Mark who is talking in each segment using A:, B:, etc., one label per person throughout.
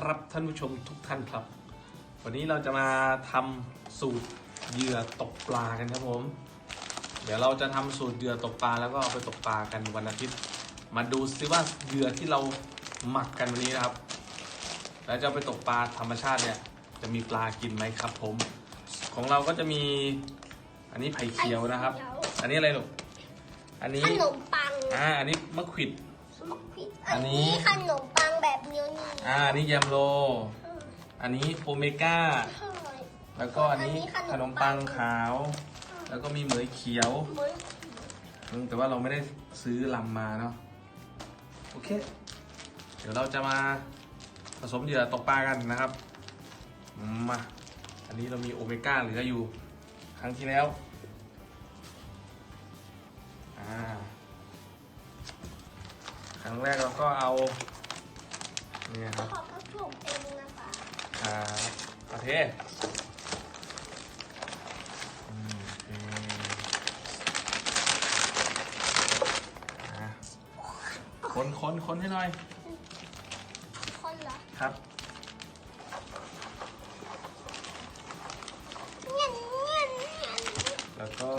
A: ครับท่านผู้ชมทุกท่านครับ วันนี้เราจะมาทำสูตรเหยื่อตกปลากันครับผม เดี๋ยวเราจะทำสูตรเหยื่อตกปลาแล้วก็เอาไปตกปลากันวันอาทิตย์ มาดูซิว่าเหยื่อที่เราหมักกันวันนี้นะครับ แล้วจะเอาไปตกปลาธรรมชาติเนี่ย จะมีปลากินไหมครับผม ของเราก็จะมีอันนี้ไผ่เขียวนะครับ อันนี้อะไรลูก อันนี้
B: ขนมปัง
A: อ่า อันนี้มะขวิด อั
B: อั
A: น
B: น
A: นี้
B: นี้ขนมปัง แบบนี้นี่
A: อ่าอันนี้แยมโล อันนี้โอเมก้า แล้วก็อันนี้ขนมปังขาว แล้วก็มีเหมยเขียว
B: เหมือน
A: อืมแต่ว่าเราไม่ได้ซื้อลำมาเนาะ โอเค เดี๋ยวเราจะมาผสมเหยื่อตกปลากันนะครับ มา อันนี้เรามีโอเมก้าเหลืออยู่ ครั้งที่แล้ว อ่า ครั้งแรกเราก็เอาเนี่ยครับ
B: ขอผสมเองนะคะ
A: อ่าประเทศอืมอืมอะคนคนคนให้หน่อย
B: คนเหรอ
A: ครับ
B: เงี้ยเงี้ยเงี้ย
A: แล้วก็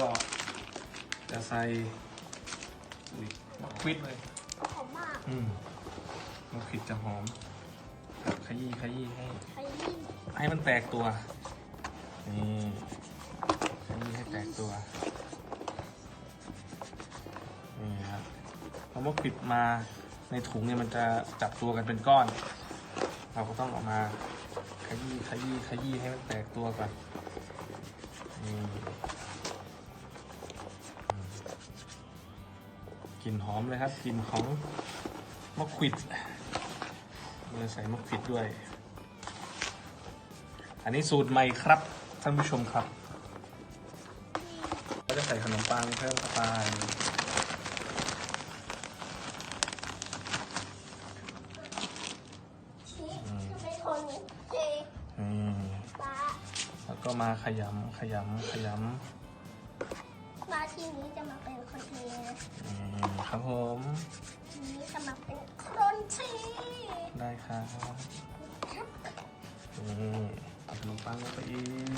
A: จะใส่อุ๊ยมะควิดเลย
B: หอมมาก
A: อืม มะควิดจะหอมครับขยี้ขยี้ให้
B: ขยี้
A: ให้มันแตกตัว นี่ขยี้ให้แตกตัว นี่ครับพอมะขวิดมาในถุงเนี่ยมันจะจับตัวกันเป็นก้อน เราก็ต้องเออกมาขยี้ขยี้ขยี้ให้มันแตกตัวก่อน นี่อืมกลิ่นหอมเลยครับกลิ่นของมะขวิด เราใส่มะขวิดด้วย อันนี้สูตรใหม่ครับ ท่านผู้ชมครับก็จะใส่ขนมปังเพิ่มเข้าไป
B: ชี้ไม่ปลา
A: แล้วก็มาขยำขยำขย
B: ป ลาทีนี้จะมาเป็นคนเทำ
A: อืมครับผม
B: ทีนี้จะมาเป็นคนชี
A: ได้ครับ นี่เอาขนมปังลงไปอีก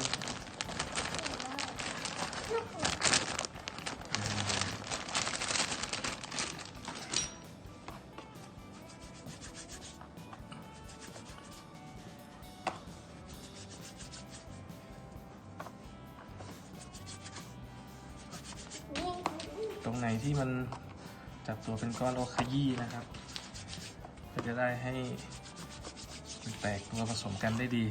A: รงไหนที่มันจับตัวเป็นก้อนเราขยี้นะครับก็จะได้ให้มันแตกตัวผสมกันได้ดี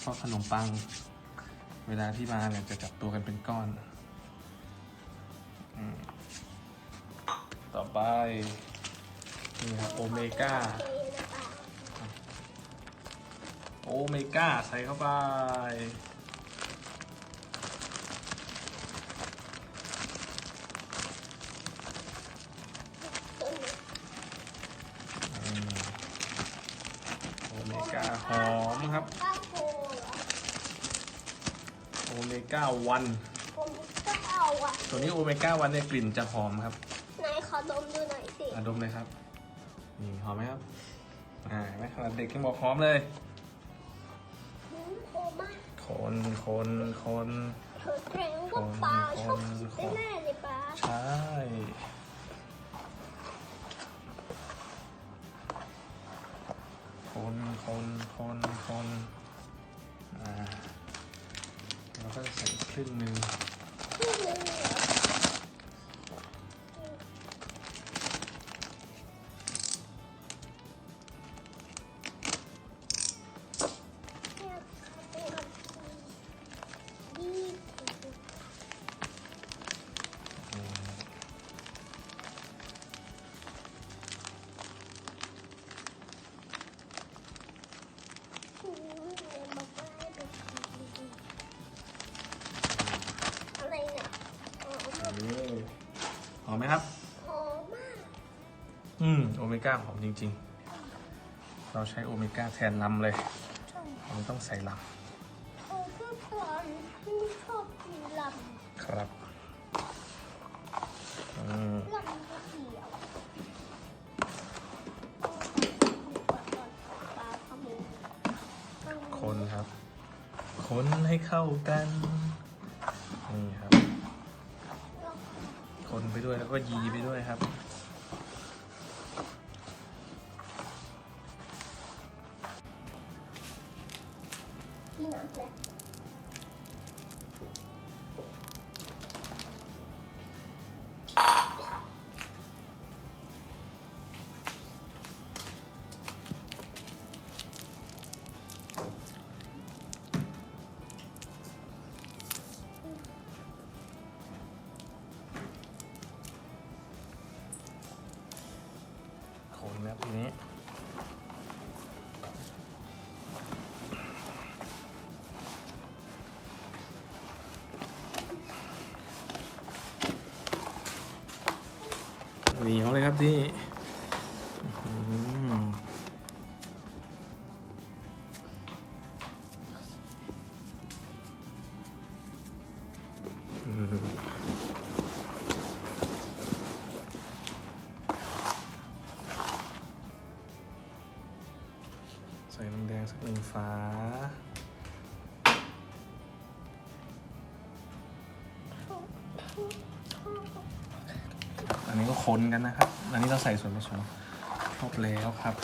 A: เพราะขนมปังเวลาที่มาเนี่ยจะจับตัวกันเป็นก้อนอต่อไป นี่ครับโอเมก้า โอเมก้าใส่เข้าไป อืมโอเมก้า หอมครับ
B: ข้าวโพดเหรอ
A: โอเมก้าวัน
B: ผมก็เอาอะ
A: ตัวนี้โอเมก้าวันเนี่ยกลิ่นจะหอมครับ
B: นายขอดมดูหน่อยสิ
A: อะดมเลยครับ นี่หอมไหมครับ อ่าเห็นไหมขนาดเด็กยังบอกหอมเลย
B: หืมโคมาก
A: คนคนคน
B: เธอแสดงว่าปลาชอบกินแน่ๆเลยปลา
A: ใช่ ห
B: อ
A: ม
B: ไหม
A: ครับ
B: หอมมาก
A: อืมโอเมก้าหอมจริง ๆ เราใช้โอเมก้าแทนลำเลยมันต้องใส่ล
B: โอ้คือปอมมันชอบกินลำ
A: ครับค
B: นครับ คนให้
A: เข้ากัน นี่ครับ คนไปด้วยแล้วก็ยีไปด้วยครับ
B: ที่น้ำแหละ
A: นี่ใส่น้ำแดงสักหนึ่งฝาอ นี้ก็คนกันนะครับ อันนี้เราใส่ส่วนผสมครบแล้วครับ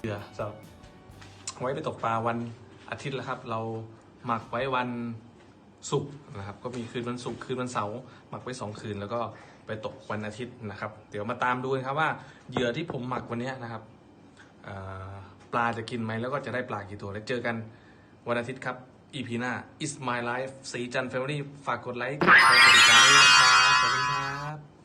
A: เหยื่อสำหรับไว้ไปตกปลาวันอาทิตย์แล้วครับ เราหมักไว้วันศุกร์นะครับ ก็มีคืนวันศุกร์คืนวันเสาร์หมักไว้สองคืนแล้วก็ ไปตกวันอาทิตย์นะครับ เดี๋ยวมาตามดูนะครับว่าเหยื่อที่ผมหมักวันนี้นะครับปลาจะกินไหมแล้วก็จะได้ปลากี่ตัว แล้วเจอกันวันอาทิตย์ครับ EP หน้า Is My Life สีจัน Family ฝากกดไลค์กดแชร์กดติดตามด้วยนะครับขอบคุณครับ